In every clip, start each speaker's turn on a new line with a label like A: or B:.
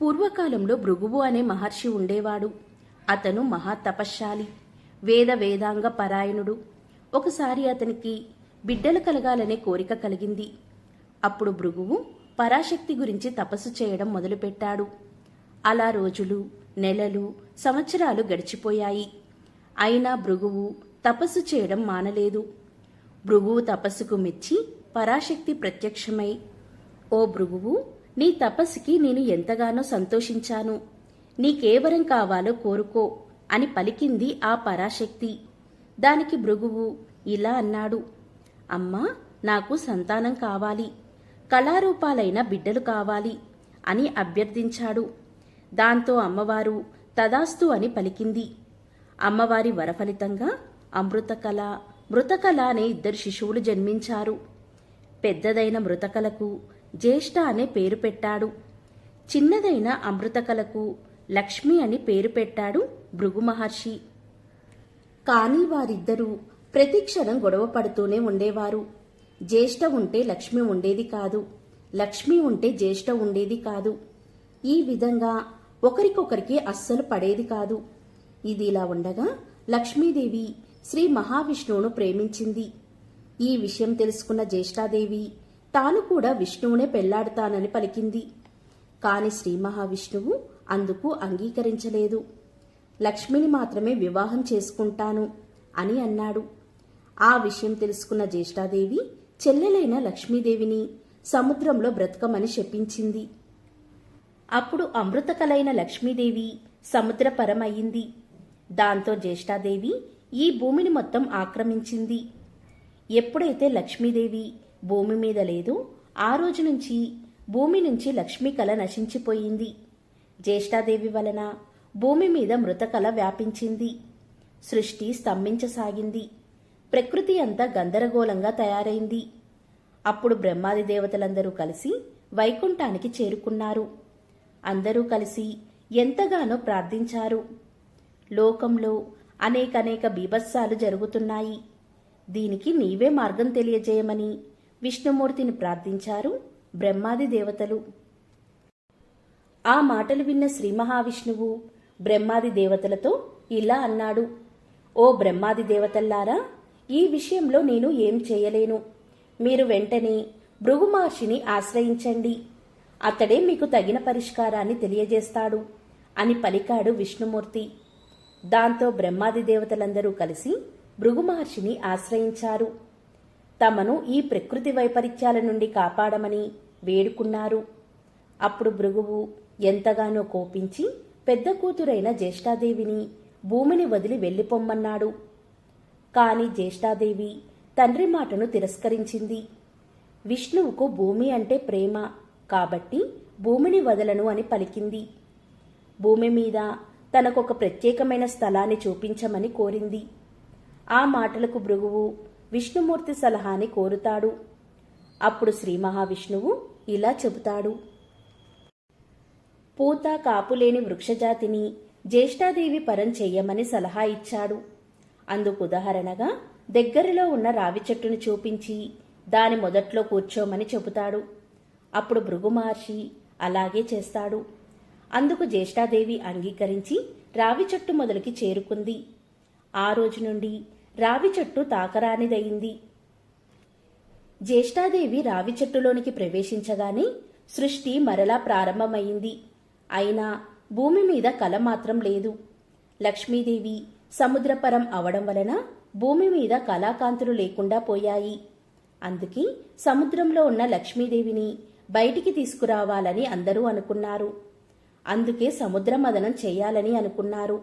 A: పూర్వకాలంలో భృగువు అనే మహర్షి ఉండేవాడు. అతను మహా తపశ్శాలి వేద వేదాంగ పరాయణుడు. ఒకసారి అతనికి బిడ్డలు కలగాలనే కోరిక కలిగింది. అప్పుడు భృగువు పరాశక్తి గురించి తపస్సు చేయడం మొదలుపెట్టాడు. అలా రోజులు నెలలు సంవత్సరాలు గడిచిపోయాయి. అయినా భృగువు తపస్సు చేయడం మానలేదు. భృగువు తపస్సుకు మెచ్చి పరాశక్తి ప్రత్యక్షమై ఓ భృగువు నీ తపస్సుకి నేను ఎంతగానో సంతోషించాను. నీకేవరం కావాలో కోరుకో అని పలికింది ఆ పరాశక్తి. దానికి భృగువు ఇలా అన్నాడు. అమ్మా నాకు సంతానం కావాలి. కళారూపాలైన బిడ్డలు కావాలి అని అభ్యర్థించాడు. దాంతో అమ్మవారు తదాస్తు అని పలికింది. అమ్మవారి వరఫలితంగా అమృతకళ మృతకళ అనే ఇద్దరు శిశువులు జన్మించారు. పెద్దదైన మృతకలకు జ్యేష్ఠ అనే పేరు పెట్టాడు. చిన్నదైన అమృతకలకు లక్ష్మి అని పేరు పెట్టాడు భృగు మహర్షి. కానీ వారిద్దరూ ప్రతిక్షణం గొడవ పడుతూనే ఉండేవారు. జ్యేష్ఠ ఉంటే లక్ష్మి ఉండేది కాదు. లక్ష్మి ఉంటే జ్యేష్ఠ ఉండేది కాదు. ఈ విధంగా ఒకరికొకరికి అస్సలు పడేది కాదు. ఇది ఇలా ఉండగా లక్ష్మీదేవి శ్రీ మహావిష్ణువును ప్రేమించింది. ఈ విషయం తెలుసుకున్న జ్యేష్ఠాదేవి తాను కూడా విష్ణువునే పెళ్ళాడతానని పలికింది. కాని శ్రీ మహావిష్ణువు అందుకు అంగీకరించలేదు. లక్ష్మిని మాత్రమే వివాహం చేసుకుంటాను అని అన్నాడు. ఆ విషయం తెలుసుకున్న జ్యేష్ఠాదేవి చెల్లెలైన లక్ష్మీదేవిని సముద్రంలో బ్రతకమని శపించింది. అప్పుడు అమృతకలైన లక్ష్మీదేవి సముద్రపరమయ్యింది. దాంతో జ్యేష్ఠాదేవి ఈ భూమిని మొత్తం ఆక్రమించింది. ఎప్పుడైతే లక్ష్మీదేవి భూమి మీద లేదు. ఆ రోజు నుంచి భూమి నుంచి లక్ష్మీ కళ నశించిపోయింది. జ్యేష్ఠాదేవి వలన భూమి మీద మృతకళ వ్యాపించింది. సృష్టి స్తంభించసాగింది. ప్రకృతి అంతా గందరగోళంగా తయారైంది. అప్పుడు బ్రహ్మాది దేవతలందరూ కలిసి వైకుంఠానికి చేరుకున్నారు. అందరూ కలిసి ఎంతగానో ప్రార్థించారు. లోకంలో అనేకనేక బీభత్సాలు జరుగుతున్నాయి. దీనికి నీవే మార్గం తెలియజేయమని విష్ణుమూర్తిని ప్రార్థించారు బ్రహ్మాది దేవతలు. ఆ మాటలు విన్న శ్రీ మహావిష్ణువు బ్రహ్మాది దేవతలతో ఇలా అన్నాడు ఓ బ్రహ్మాది దేవతల్లారా ఈ విషయంలో నేను ఏం చేయలేను. మీరు వెంటనే భృగు మహర్షిని ఆశ్రయించండి. అతడే మీకు తగిన పరిష్కారాన్ని తెలియజేస్తాడు అని పలికాడు విష్ణుమూర్తి. దాంతో బ్రహ్మాది దేవతలందరూ కలిసి భృగు మహర్షిని ఆశ్రయించారు. తమను ఈ ప్రకృతి వైపరీత్యాల నుండి కాపాడమని వేడుకున్నారు. అప్పుడు భృగువు ఎంతగానో కోపించి పెద్ద కూతురైన జ్యేష్ఠాదేవిని భూమిని వదిలి వెళ్ళిపోమ్మన్నాడు. కాని జ్యేష్ఠాదేవి తండ్రి మాటను తిరస్కరించింది. విష్ణువుకు భూమి అంటే ప్రేమ కాబట్టి భూమిని వదలను అని పలికింది. భూమి మీద తనకొక ప్రత్యేకమైన స్థలాన్ని చూపించమని కోరింది. ఆ మాటలకు భృగువు విష్ణుమూర్తి సలహాని కోరుతాడు. అప్పుడు శ్రీ మహావిష్ణువు ఇలా చెబుతాడు. పూత కాపులేని వృక్షజాతిని జ్యేష్ఠాదేవి పరం చెయ్యమని సలహా ఇచ్చాడు. అందుకు ఉదాహరణగా దగ్గరలో ఉన్న రావి చెట్టును చూపించి దాని మొదట్లో కూర్చోమని చెబుతాడు. అప్పుడు భృగు మహర్షి అలాగే చేస్తాడు. అందుకు జ్యేష్ఠాదేవి అంగీకరించి రావి చెట్టు మొదలుకి చేరుకుంది. ఆ రోజు నుండి రావి చెట్టు తాకరానిదయింది. జ్యేష్ఠాదేవి రావి చెట్టులోనికి ప్రవేశించగానే సృష్టి మరలా ప్రారంభమైంది అయినా భూమి మీద కల మాత్రం లేదు. లక్ష్మీదేవి సముద్రపరం అవడం వలన భూమి మీద కళాకాంతులు లేకుండా పోయాయి. అందుకే సముద్రంలో ఉన్న లక్ష్మీదేవిని బయటికి తీసుకురావాలని అందరూ అనుకున్నారు. అందుకే సముద్ర మదనం చేయాలని అనుకున్నారు.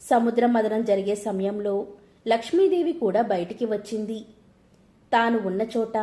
A: సముద్ర మదనం జరిగే సమయంలో లక్ష్మీదేవి కూడా బయటికి వచ్చింది. తాను ఉన్న చోట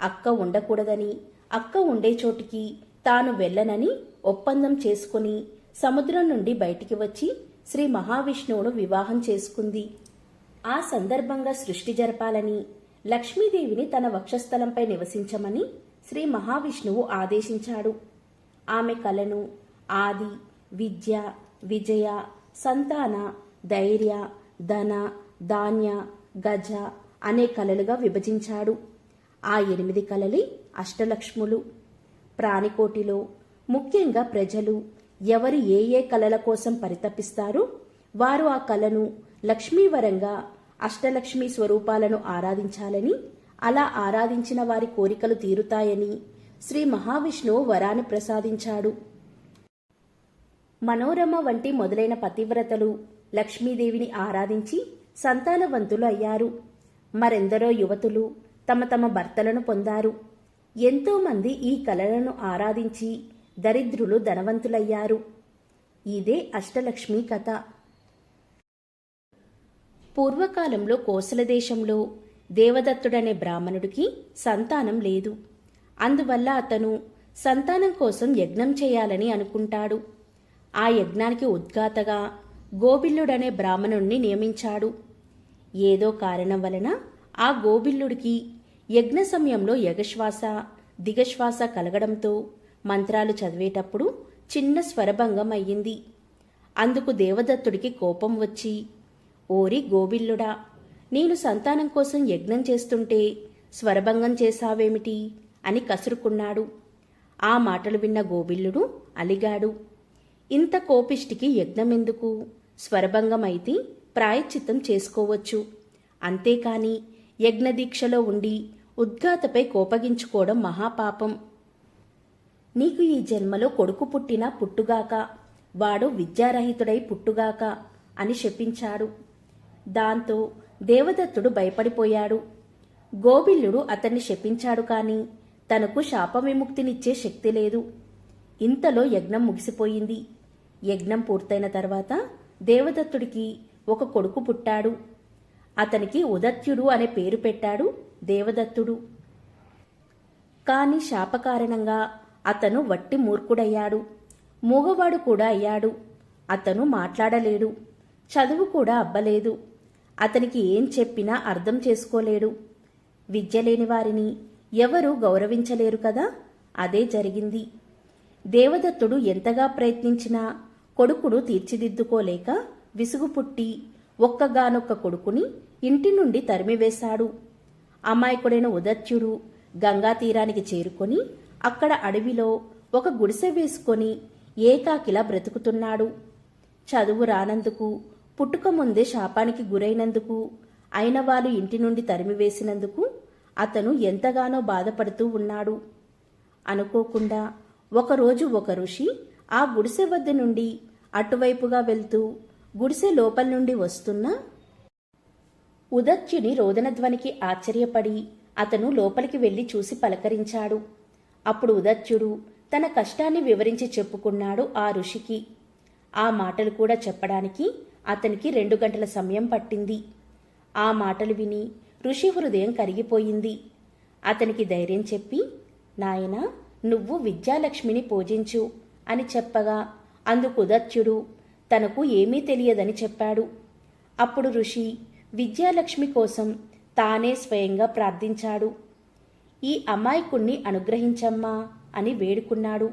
A: అక్క ఉండకూడదని అక్క ఉండే చోటికి తాను వెళ్ళనని ఒప్పందం చేసుకుని సముద్రం నుండి బయటికి వచ్చి శ్రీ మహావిష్ణువును వివాహం చేసుకుంది. ఆ సందర్భంగా సృష్టి జరపాలని లక్ష్మీదేవిని తన వక్షస్థలంపై నివసించమని శ్రీ మహావిష్ణువు ఆదేశించాడు. ఆమె కలను ఆది విద్య విజయ సంతాన ధైర్య ధన ధాన్య గజ అనే కళలుగా విభజించాడు. ఆ ఎనిమిది కళలే అష్టలక్ష్ములు. ప్రాణికోటిలో ముఖ్యంగా ప్రజలు ఎవరు ఏ ఏ కళల కోసం పరితపిస్తారో వారు ఆ కళను లక్ష్మీవరంగా అష్టలక్ష్మి స్వరూపాలను ఆరాధించాలని అలా ఆరాధించిన వారి కోరికలు తీరుతాయని శ్రీ మహావిష్ణువు వరాన్ని ప్రసాదించాడు. మనోరమ వంటి మొదలైన పతివ్రతలు లక్ష్మీదేవిని ఆరాధించి సంతానవంతులు అయ్యారు మరెందరో యువతులు తమ తమ భర్తలను పొందారు. ఎంతోమంది ఈ కళలను ఆరాధించి దరిద్రులు ధనవంతులయ్యారు. ఇదే అష్టలక్ష్మి కథ. పూర్వకాలంలో కోసల దేశంలో దేవదత్తుడనే బ్రాహ్మణుడికి సంతానం లేదు. అందువల్ల అతను సంతానం కోసం యజ్ఞం చేయాలని అనుకుంటాడు. ఆ యజ్ఞానికి ఉద్గాతగా గోబిల్లుడనే బ్రాహ్మణుణ్ణి నియమించాడు. ఏదో కారణం వలన ఆ గోబిల్లుడికి యజ్ఞ సమయంలో యగశ్వాస దిగశ్వాస కలగడంతో మంత్రాలు చదివేటప్పుడు చిన్న స్వరభంగం అయ్యింది. అందుకు దేవదత్తుడికి కోపం వచ్చి ఓరి గోబిల్లుడా నేను సంతానం కోసం యజ్ఞం చేస్తుంటే స్వరభంగం చేశావేమిటి? అని కసురుకున్నాడు. ఆ మాటలు విన్న గోబిల్లుడు అలిగాడు. ఇంత కోపిష్టికి యజ్ఞమెందుకు? స్వరభంగం అయితే ప్రాయశ్చిత్తం చేసుకోవచ్చు. అంతేకాని యజ్ఞదీక్షలో ఉండి ఉద్ఘాతపై కోపగించుకోవడం మహాపాపం. నీకు ఈ జన్మలో కొడుకు పుట్టినా పుట్టుగాక వాడు విద్యారహితుడై పుట్టుగాక అని శపించాడు. దాంతో దేవదత్తుడు భయపడిపోయాడు. గోబిల్లుడు అతన్ని శపించాడు కాని తనకు శాప విముక్తినిచ్చే శక్తి లేదు. ఇంతలో యజ్ఞం ముగిసిపోయింది. యజ్ఞం పూర్తయిన తర్వాత దేవదత్తుడికి ఒక కొడుకు పుట్టాడు. అతనికి ఉదత్యుడు అనే పేరు పెట్టాడు దేవదత్తుడు. కాని శాప కారణంగా అతను వట్టి మూర్ఖుడయ్యాడు. మూగవాడు కూడా అయ్యాడు. అతను మాట్లాడలేడు. చదువు కూడా అబ్బలేదు. అతనికి ఏం చెప్పినా అర్థం చేసుకోలేడు. విద్య లేని వారిని ఎవరూ గౌరవించలేరు కదా? అదే జరిగింది. దేవదత్తుడు ఎంతగా ప్రయత్నించినా కొడుకును తీర్చిదిద్దుకోలేక విసుగు పుట్టి ఒక్కగానొక్క కొడుకుని ఇంటి నుండి తరిమివేశాడు. అమాయకుడైన ఉదత్యుడు గంగా తీరానికి చేరుకొని అక్కడ అడవిలో ఒక గుడిసె వేసుకొని ఏకాకిలా బ్రతుకుతున్నాడు. చదువు రానందుకు పుట్టుక ముందే శాపానికి గురైనందుకు అయిన వాళ్ళు ఇంటి నుండి తరిమివేసినందుకు అతను ఎంతగానో బాధపడుతూ ఉన్నాడు. అనుకోకుండా ఒకరోజు ఒక ఋషి ఆ గుడిసె వద్ద నుండి అటువైపుగా వెళ్తూ గుడిసె లోపల నుండి వస్తున్న ఉదత్యుని రోదనధ్వనికి ఆశ్చర్యపడి అతను లోపలికి వెళ్ళి చూసి పలకరించాడు. అప్పుడు ఉదత్యుడు తన కష్టాన్ని వివరించి చెప్పుకున్నాడు ఆ ఋషికి. ఆ మాటలు కూడా చెప్పడానికి అతనికి రెండు గంటల సమయం పట్టింది. ఆ మాటలు విని ఋషి హృదయం కరిగిపోయింది. అతనికి ధైర్యం చెప్పి నాయనా నువ్వు విద్యాలక్ష్మిని పూజించు అని చెప్పగా అందుకు ఉదత్యుడు తనకు ఏమీ తెలియదని చెప్పాడు. అప్పుడు ఋషి విద్యాలక్ష్మి కోసం తానే స్వయంగా ప్రార్థించాడు. ఈ అమాయకుణ్ణి అనుగ్రహించమ్మా అని వేడుకున్నాడు.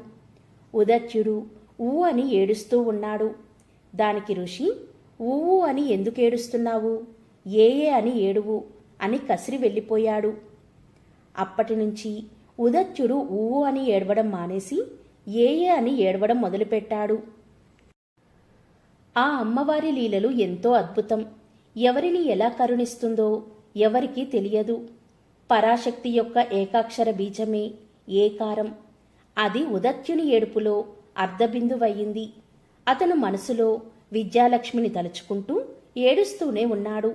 A: ఉదత్యుడు ఊ అని ఏడుస్తూ ఉన్నాడు. దానికి ఋషి ఊవు అని ఎందుకు ఏడుస్తున్నావు? ఏ ఏ అని ఏడువు అని కసిరి వెళ్ళిపోయాడు. అప్పటి నుంచి ఉదత్యుడు ఊవు అని ఏడవడం మానేసి ఏ ఏ అని ఏడవడం మొదలుపెట్టాడు. ఆ అమ్మవారి లీలలు ఎంతో అద్భుతం. ఎవరిని ఎలా కరుణిస్తుందో ఎవరికీ తెలియదు. పరాశక్తి యొక్క ఏకాక్షర బీజమే ఏకారం అది ఉదత్యుని ఏడుపులో అర్ధబిందువయ్యింది. అతను మనసులో విద్యాలక్ష్మిని తలుచుకుంటూ ఏడుస్తూనే ఉన్నాడు.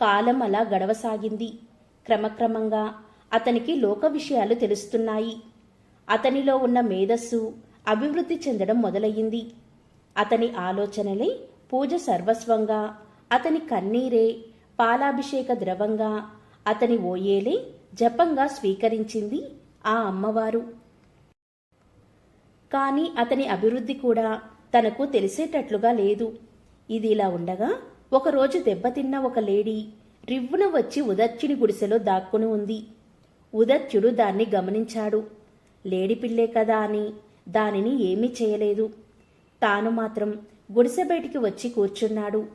A: కాలం అలా గడవసాగింది. క్రమక్రమంగా అతనికి లోక విషయాలు తెలుస్తున్నాయి. అతనిలో ఉన్న మేధస్సు అభివృద్ధి చెందడం మొదలయ్యింది. అతని ఆలోచనలే పూజ సర్వస్వంగా అతని కన్నీరే పాలాభిషేక ద్రవంగా అతని ఓయేలే జపంగా స్వీకరించింది ఆ అమ్మవారు. కాని అతని అభివృద్ధి కూడా తనకు తెలిసేటట్లుగా లేదు. ఇది ఇలా ఉండగా ఒకరోజు దెబ్బతిన్న ఒక లేడీ రివ్వున వచ్చి ఉదత్యుని గుడిసెలో దాక్కుని ఉంది. ఉదత్యుడు దాన్ని గమనించాడు. లేడి పిల్లే కదా అని దానిని ఏమీ చేయలేదు. తాను మాత్రం గుడిసె బయటికి వచ్చి కూర్చున్నాడు.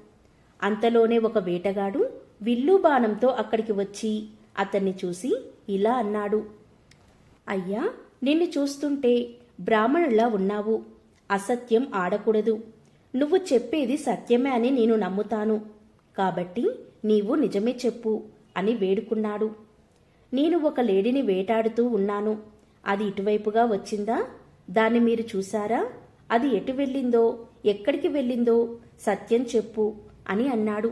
A: అంతలోనే ఒక వేటగాడు విల్లు బాణంతో అక్కడికి వచ్చి అతన్ని చూసి ఇలా అన్నాడు. అయ్యా నిన్ను చూస్తుంటే బ్రాహ్మణులా ఉన్నావు. అసత్యం ఆడకూడదు. నువ్వు చెప్పేది సత్యమే అని నేను నమ్ముతాను. కాబట్టి నీవు నిజమే చెప్పు అని వేడుకున్నాడు. నేను ఒక లేడీని వేటాడుతూ ఉన్నాను. అది ఇటువైపుగా వచ్చిందా? దాన్ని మీరు చూసారా అది ఎటు వెళ్ళిందో ఎక్కడికి వెళ్ళిందో సత్యం చెప్పు అని అన్నాడు.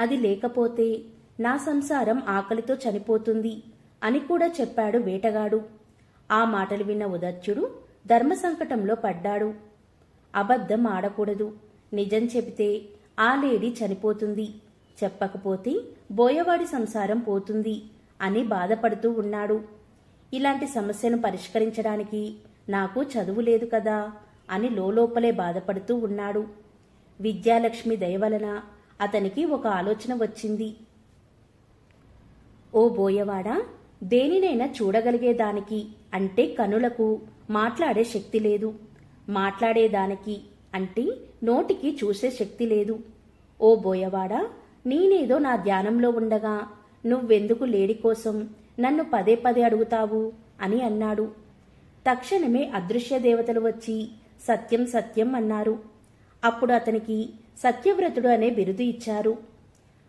A: అది లేకపోతే నా సంసారం ఆకలితో చనిపోతుంది అని కూడా చెప్పాడు వేటగాడు. ఆ మాటలు విన్న ఉదత్యుడు ధర్మ సంకటంలో పడ్డాడు. అబద్ధం ఆడకూడదు. నిజం చెబితే ఆ లేడీ చనిపోతుంది. చెప్పకపోతే బోయవాడి సంసారం పోతుంది అని బాధపడుతూ ఉన్నాడు. ఇలాంటి సమస్యను పరిష్కరించడానికి నాకు చదువు లేదు కదా అని లోలోపలే బాధపడుతూ ఉన్నాడు. విద్యాలక్ష్మి దయవలన అతనికి ఒక ఆలోచన వచ్చింది. ఓ బోయవాడా దేనినైనా చూడగలిగేదానికి అంటే కనులకు మాట్లాడే శక్తి లేదు. మాట్లాడేదానికి అంటే నోటికి చూసే శక్తి లేదు. ఓ బోయవాడా నేనేదో నా ధ్యానంలో ఉండగా నువ్వెందుకు లేడి కోసం నన్ను పదే పదే అడుగుతావు? అని అన్నాడు. తక్షణమే అదృశ్య దేవతలు వచ్చి సత్యం సత్యం అన్నారు. అప్పుడు అతనికి సత్యవ్రతుడు అనే బిరుదు ఇచ్చారు.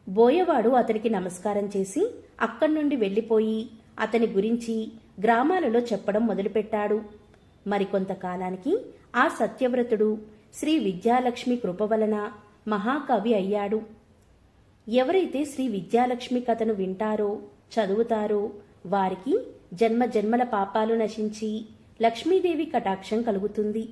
A: బోయవాడు అతనికి నమస్కారం చేసి అక్కడి నుండి వెళ్ళిపోయి అతని గురించి గ్రామాలలో చెప్పడం మొదలుపెట్టాడు. మరికొంతకాలానికి ఆ సత్యవ్రతుడు శ్రీ విద్యాలక్ష్మి కృప వలన మహాకవి అయ్యాడు. ఎవరైతే శ్రీ విద్యాలక్ష్మి కథను వింటారో చదువుతారో వారికి జన్మ జన్మల పాపాలు నశించి లక్ష్మీదేవి కటాక్షం కలుగుతుంది.